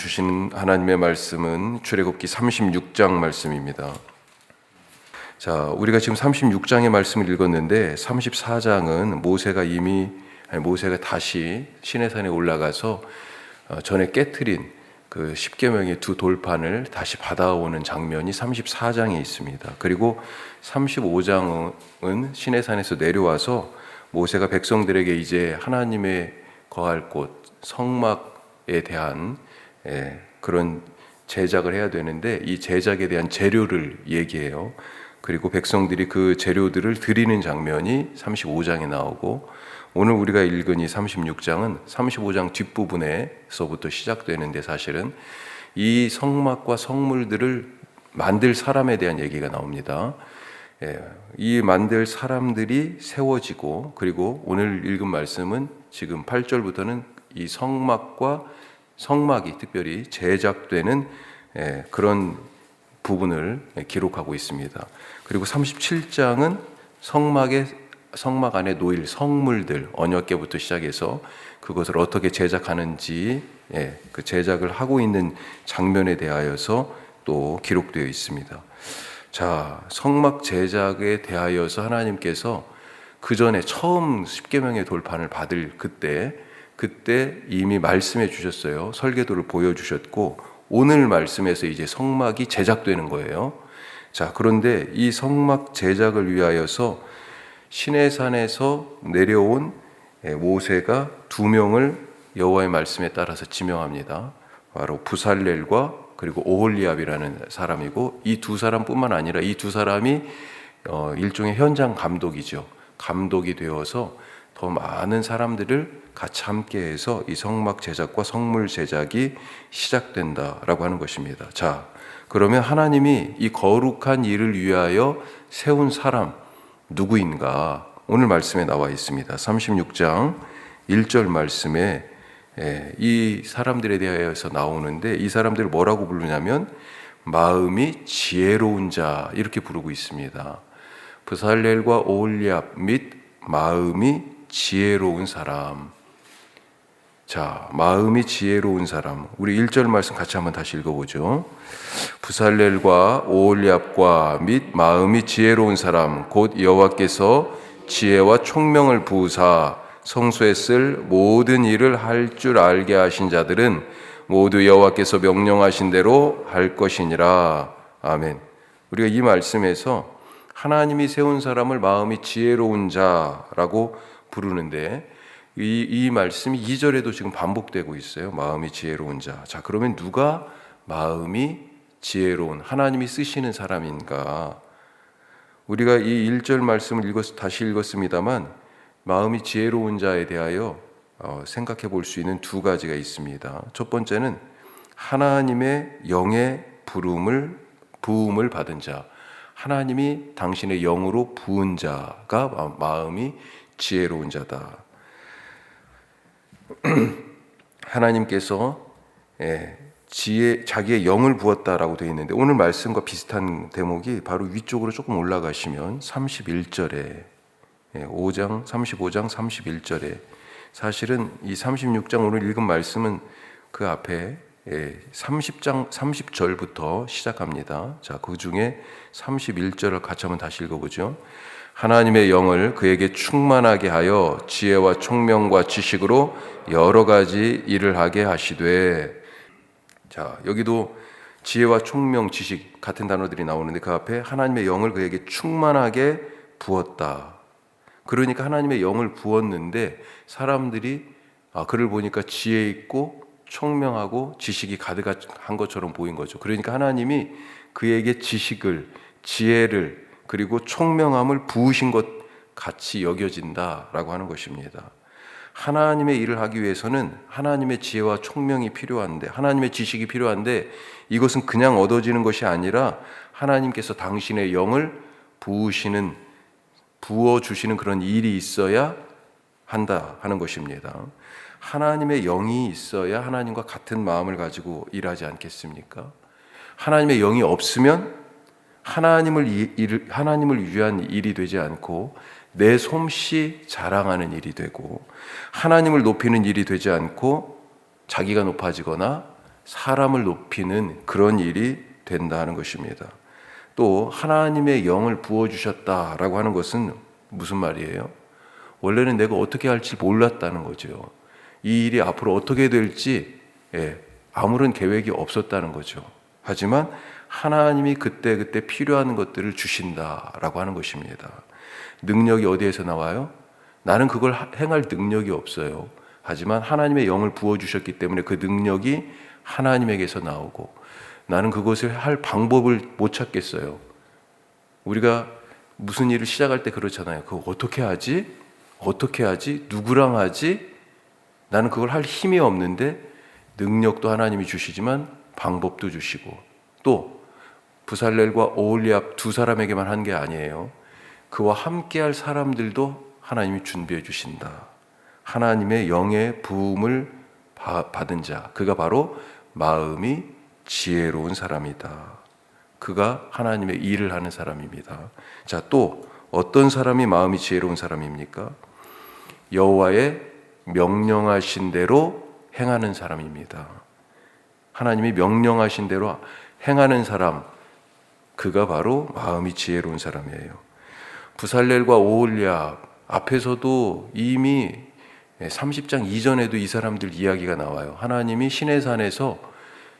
주신 하나님의 말씀은 출애굽기 36장 말씀입니다. 자, 우리가 지금 36장의 말씀을 읽었는데 34장은 모세가 이미 아니, 모세가 다시 시내산에 올라가서 어, 전에 깨트린 그 십계명의 두 돌판을 다시 받아오는 장면이 34장에 있습니다. 그리고 35장은 시내산에서 내려와서 모세가 백성들에게 이제 하나님의 거할 곳 성막에 대한 예, 그런 제작을 해야 되는데 이 제작에 대한 재료를 얘기해요. 그리고 백성들이 그 재료들을 드리는 장면이 35장에 나오고 오늘 우리가 읽은 이 36장은 35장 뒷부분에서부터 시작되는데 사실은 이 성막과 성물들을 만들 사람에 대한 얘기가 나옵니다. 예, 이 만들 사람들이 세워지고 그리고 오늘 읽은 말씀은 지금 8절부터는 이 성막과 성막이 특별히 제작되는 예, 그런 부분을 기록하고 있습니다. 그리고 37장은 성막의 성막 안에 놓일 성물들 언약계부터 시작해서 그것을 어떻게 제작하는지 예, 그 제작을 하고 있는 장면에 대하여서 또 기록되어 있습니다. 자, 성막 제작에 대하여서 하나님께서 그 전에 처음 십계명의 돌판을 받을 그때 그때 이미 말씀해 주셨어요. 설계도를 보여 주셨고 오늘 말씀에서 이제 성막이 제작되는 거예요. 자, 그런데 이 성막 제작을 위하여서 시내산에서 내려온 예, 모세가 두 명을 여호와의 말씀에 따라서 지명합니다. 바로 부살렐과 그리고 오홀리압이라는 사람이고 이 두 사람뿐만 아니라 이 두 사람이 어, 일종의 현장 감독이죠. 감독이 되어서 더 많은 사람들을 같이 함께해서 이 성막 제작과 성물 제작이 시작된다라고 하는 것입니다. 자, 그러면 하나님이 이 거룩한 일을 위하여 세운 사람 누구인가? 오늘 말씀에 나와 있습니다. 36장 1절 말씀에 예, 이 사람들에 대하여서 나오는데 이 사람들을 뭐라고 부르냐면 마음이 지혜로운 자 이렇게 부르고 있습니다. 부살렐과 오올리압 및 마음이 지혜로운 사람. 자, 마음이 지혜로운 사람. 우리 1절 말씀 같이 한번 다시 읽어보죠. 부살렐과 오올리압과 및 마음이 지혜로운 사람 곧 여호와께서 지혜와 총명을 부으사 성소에 쓸 모든 일을 할 줄 알게 하신 자들은 모두 여호와께서 명령하신 대로 할 것이니라. 아멘. 우리가 이 말씀에서 하나님이 세운 사람을 마음이 지혜로운 자라고 부르는데 이, 이 말씀이 2절에도 지금 반복되고 있어요. 마음이 지혜로운 자. 자, 그러면 누가 마음이 지혜로운 하나님이 쓰시는 사람인가? 우리가 이 1절 말씀을 읽었, 다시 읽었습니다만 마음이 지혜로운 자에 대하여 어, 생각해 볼 수 있는 두 가지가 있습니다. 첫 번째는 하나님의 영의 부름을 부음을 받은 자, 하나님이 당신의 영으로 부은 자가 마음이 지혜로운 자다. 하나님께서 예, 지혜 자기의 영을 부었다라고 되어 있는데 오늘 말씀과 비슷한 대목이 바로 위쪽으로 조금 올라가시면 31절에 5장 35장 31절에 사실은 이 36장 오늘 읽은 말씀은 그 앞에 30장 예, 30절부터 시작합니다. 자, 그 중에 31절을 같이 한번 다시 읽어 보죠. 하나님의 영을 그에게 충만하게 하여 지혜와 총명과 지식으로 여러 가지 일을 하게 하시되 자, 여기도 지혜와 총명, 지식 같은 단어들이 나오는데 그 앞에 하나님의 영을 그에게 충만하게 부었다. 그러니까 하나님의 영을 부었는데 사람들이 아, 그를 보니까 지혜 있고 총명하고 지식이 가득한 것처럼 보인 거죠. 그러니까 하나님이 그에게 지식을, 지혜를, 그리고 총명함을 부으신 것 같이 여겨진다라고 하는 것입니다. 하나님의 일을 하기 위해서는 하나님의 지혜와 총명이 필요한데, 하나님의 지식이 필요한데, 이것은 그냥 얻어지는 것이 아니라 하나님께서 당신의 영을 부으시는, 부어주시는 그런 일이 있어야 한다 하는 것입니다. 하나님의 영이 있어야 하나님과 같은 마음을 가지고 일하지 않겠습니까? 하나님의 영이 없으면 하나님을 일, 하나님을 위한 일이 되지 않고 내 솜씨 자랑하는 일이 되고 하나님을 높이는 일이 되지 않고 자기가 높아지거나 사람을 높이는 그런 일이 된다 하는 것입니다. 또 하나님의 영을 부어 주셨다라고 하는 것은 무슨 말이에요? 원래는 내가 어떻게 할지 몰랐다는 거죠. 이 일이 앞으로 어떻게 될지 예, 아무런 계획이 없었다는 거죠. 하지만 하나님이 그때 그때 필요한 것들을 주신다라고 하는 것입니다. 능력이 어디에서 나와요? 나는 그걸 하- 행할 능력이 없어요. 하지만 하나님의 영을 부어 주셨기 때문에 그 능력이 하나님에게서 나오고 나는 그것을 할 방법을 못 찾겠어요. 우리가 무슨 일을 시작할 때 그렇잖아요. 그거 어떻게 하지? 어떻게 하지? 누구랑 하지? 나는 그걸 할 힘이 없는데 능력도 하나님이 주시지만 방법도 주시고 또 부살렐과 오홀리압 두 사람에게만 한 게 아니에요. 그와 함께할 사람들도 하나님이 준비해 주신다. 하나님의 영의 부음을 바- 받은 자, 그가 바로 마음이 지혜로운 사람이다. 그가 하나님의 일을 하는 사람입니다. 자, 또 어떤 사람이 마음이 지혜로운 사람입니까? 여호와의 명령하신 대로 행하는 사람입니다. 하나님이 명령하신 대로 행하는 사람, 그가 바로 마음이 지혜로운 사람이에요. 부살렐과 오홀리압 앞에서도 이미 30장 이전에도 이 사람들 이야기가 나와요. 하나님이 시내산에서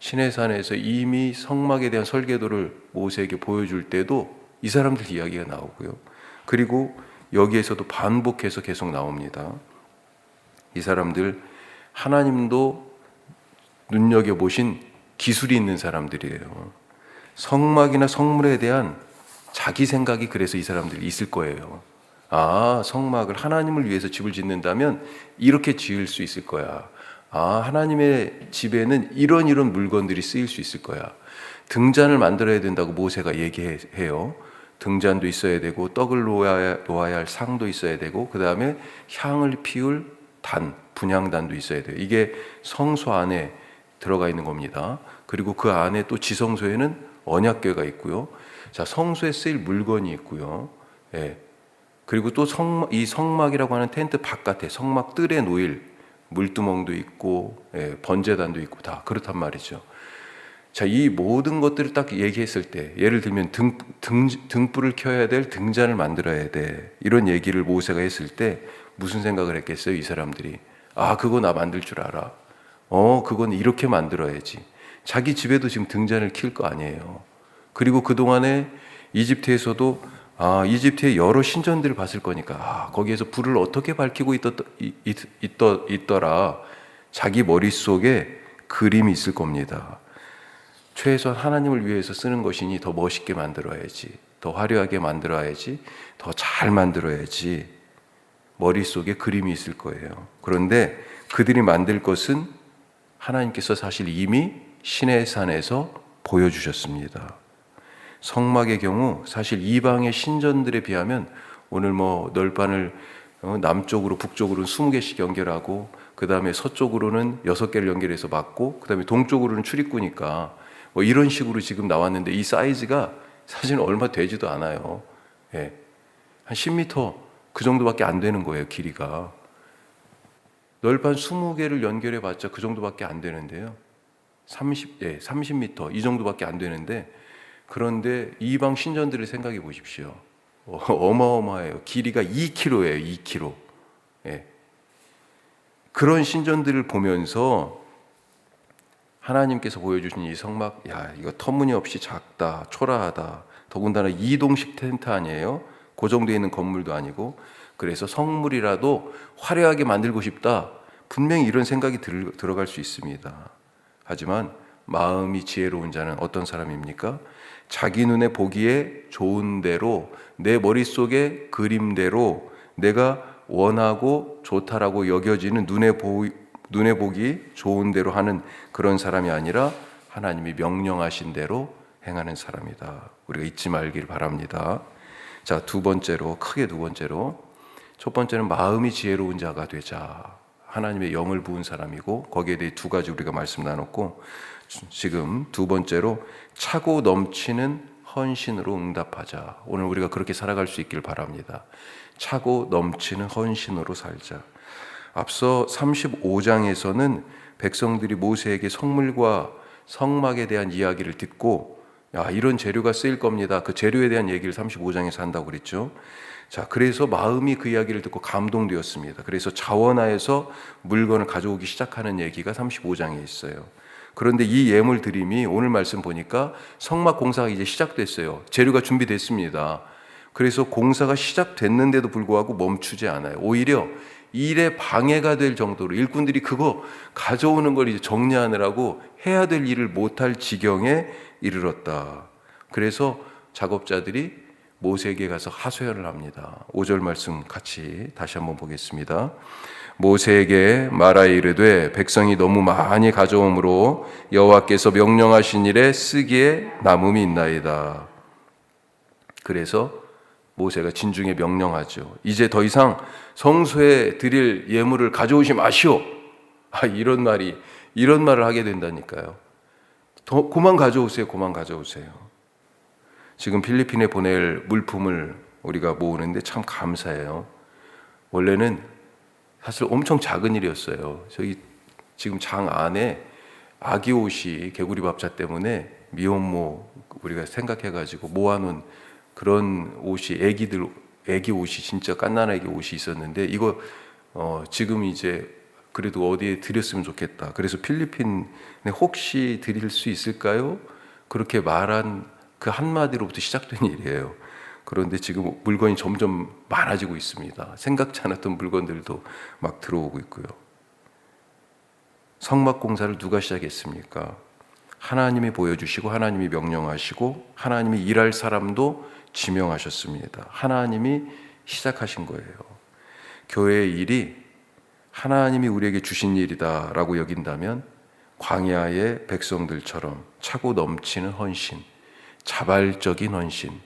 시내산에서 이미 성막에 대한 설계도를 모세에게 보여줄 때도 이 사람들 이야기가 나오고요. 그리고 여기에서도 반복해서 계속 나옵니다. 이 사람들 하나님도 눈여겨 보신 기술이 있는 사람들이에요. 성막이나 성물에 대한 자기 생각이 그래서 이 사람들이 있을 거예요. 아, 성막을 하나님을 위해서 집을 짓는다면 이렇게 지을 수 있을 거야. 아, 하나님의 집에는 이런 이런 물건들이 쓰일 수 있을 거야. 등잔을 만들어야 된다고 모세가 얘기해요. 등잔도 있어야 되고 떡을 놓아야, 놓아야 할 상도 있어야 되고 그 다음에 향을 피울 단, 분향단도 있어야 돼요. 이게 성소 안에 들어가 있는 겁니다. 그리고 그 안에 또 지성소에는 언약궤가 있고요. 자, 성소에 쓰일 물건이 있고요. 예. 그리고 또 성, 이 성막이라고 하는 텐트 바깥에 성막 뜰에 놓일 물두멍도 있고 예, 번제단도 있고 다 그렇단 말이죠. 자, 이 모든 것들을 딱 얘기했을 때 예를 들면 등, 등, 등불을 켜야 될 등잔을 만들어야 돼. 이런 얘기를 모세가 했을 때 무슨 생각을 했겠어요? 이 사람들이. 아, 그거 나 만들 줄 알아. 어, 그건 이렇게 만들어야지. 자기 집에도 지금 등잔을 킬 거 아니에요. 그리고 그동안에 이집트에서도 아, 이집트의 여러 신전들을 봤을 거니까 아, 거기에서 불을 어떻게 밝히고 있더, 있, 있더, 있더라. 자기 머릿속에 그림이 있을 겁니다. 최소한 하나님을 위해서 쓰는 것이니 더 멋있게 만들어야지. 더 화려하게 만들어야지. 더 잘 만들어야지. 머릿속에 그림이 있을 거예요. 그런데 그들이 만들 것은 하나님께서 사실 이미 신의 산에서 보여주셨습니다. 성막의 경우 사실 이방의 신전들에 비하면 오늘 뭐 널판을 어, 남쪽으로 북쪽으로는 20개씩 연결하고 그 다음에 서쪽으로는 6개를 연결해서 막고 그 다음에 동쪽으로는 출입구니까 뭐 이런 식으로 지금 나왔는데 이 사이즈가 사실 얼마 되지도 않아요. 예. 한 10m 그 정도밖에 안 되는 거예요, 길이가. 널판 20개를 연결해 봤자 그 정도밖에 안 되는데요. 30, 예, 30m 이 정도밖에 안 되는데 그런데 이방 신전들을 생각해 보십시오. 어, 어마어마해요. 길이가 2km예요, 2km. 예. 그런 신전들을 보면서 하나님께서 보여주신 이 성막, 야, 이거 터무니없이 작다, 초라하다. 더군다나 이동식 텐트 아니에요? 고정되어 있는 건물도 아니고. 그래서 성물이라도 화려하게 만들고 싶다. 분명히 이런 생각이 들, 들어갈 수 있습니다. 하지만 마음이 지혜로운 자는 어떤 사람입니까? 자기 눈에 보기에 좋은 대로 내 머릿속에 그림대로 내가 원하고 좋다라고 여겨지는 눈에 보 눈에 보기 좋은 대로 하는 그런 사람이 아니라 하나님이 명령하신 대로 행하는 사람이다. 우리가 잊지 말길 바랍니다. 자, 두 번째로 크게 두 번째로 첫 번째는 마음이 지혜로운 자가 되자. 하나님의 영을 부은 사람이고 거기에 대해 두 가지 우리가 말씀 나눴고 지금 두 번째로 차고 넘치는 헌신으로 응답하자. 오늘 우리가 그렇게 살아갈 수 있길 바랍니다. 차고 넘치는 헌신으로 살자. 앞서 35장에서는 백성들이 모세에게 성물과 성막에 대한 이야기를 듣고 야, 이런 재료가 쓰일 겁니다. 그 재료에 대한 얘기를 35장에서 한다고 그랬죠. 자, 그래서 마음이 그 이야기를 듣고 감동되었습니다. 그래서 자원하에서 물건을 가져오기 시작하는 얘기가 35장에 있어요. 그런데 이 예물 드림이 오늘 말씀 보니까 성막 공사가 이제 시작됐어요. 재료가 준비됐습니다. 그래서 공사가 시작됐는데도 불구하고 멈추지 않아요. 오히려 일에 방해가 될 정도로 일꾼들이 그거 가져오는 걸 이제 정리하느라고 해야 될 일을 못할 지경에 이르렀다. 그래서 작업자들이 모세에게 가서 하소연을 합니다. 5절 말씀 같이 다시 한번 보겠습니다. 모세에게 말하 이르되 백성이 너무 많이 가져오므로 여호와께서 명령하신 일에 쓰기에 남음이 있나이다. 그래서 모세가 진중에 명령하죠. 이제 더 이상 성소에 드릴 예물을 가져오시 마시오. 아, 이런 말이 이런 말을 하게 된다니까요. 더 그만 가져오세요. 그만 가져오세요. 지금 필리핀에 보낼 물품을 우리가 모으는데 참 감사해요. 원래는 사실 엄청 작은 일이었어요. 저희 지금 장 안에 아기 옷이 개구리 밥차 때문에 미혼모 우리가 생각해가지고 모아놓은 그런 옷이 애기들 애기 옷이 진짜 깐난애기 옷이 있었는데 이거 어 지금 이제 그래도 어디에 드렸으면 좋겠다. 그래서 필리핀에 혹시 드릴 수 있을까요? 그렇게 말한 그 한마디로부터 시작된 일이에요. 그런데 지금 물건이 점점 많아지고 있습니다. 생각지 않았던 물건들도 막 들어오고 있고요. 성막 공사를 누가 시작했습니까? 하나님이 보여주시고 하나님이 명령하시고 하나님이 일할 사람도 지명하셨습니다. 하나님이 시작하신 거예요. 교회의 일이 하나님이 우리에게 주신 일이다라고 여긴다면 광야의 백성들처럼 차고 넘치는 헌신, 자발적인 헌신,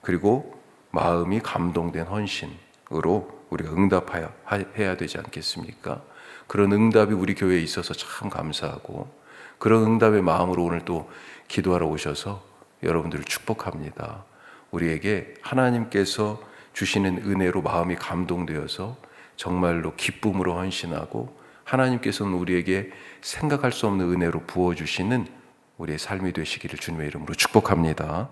그리고 마음이 감동된 헌신으로 우리가 응답해야 되지 않겠습니까? 그런 응답이 우리 교회에 있어서 참 감사하고 그런 응답의 마음으로 오늘 또 기도하러 오셔서 여러분들을 축복합니다. 우리에게 하나님께서 주시는 은혜로 마음이 감동되어서 정말로 기쁨으로 헌신하고 하나님께서는 우리에게 생각할 수 없는 은혜로 부어주시는 우리의 삶이 되시기를 주님의 이름으로 축복합니다.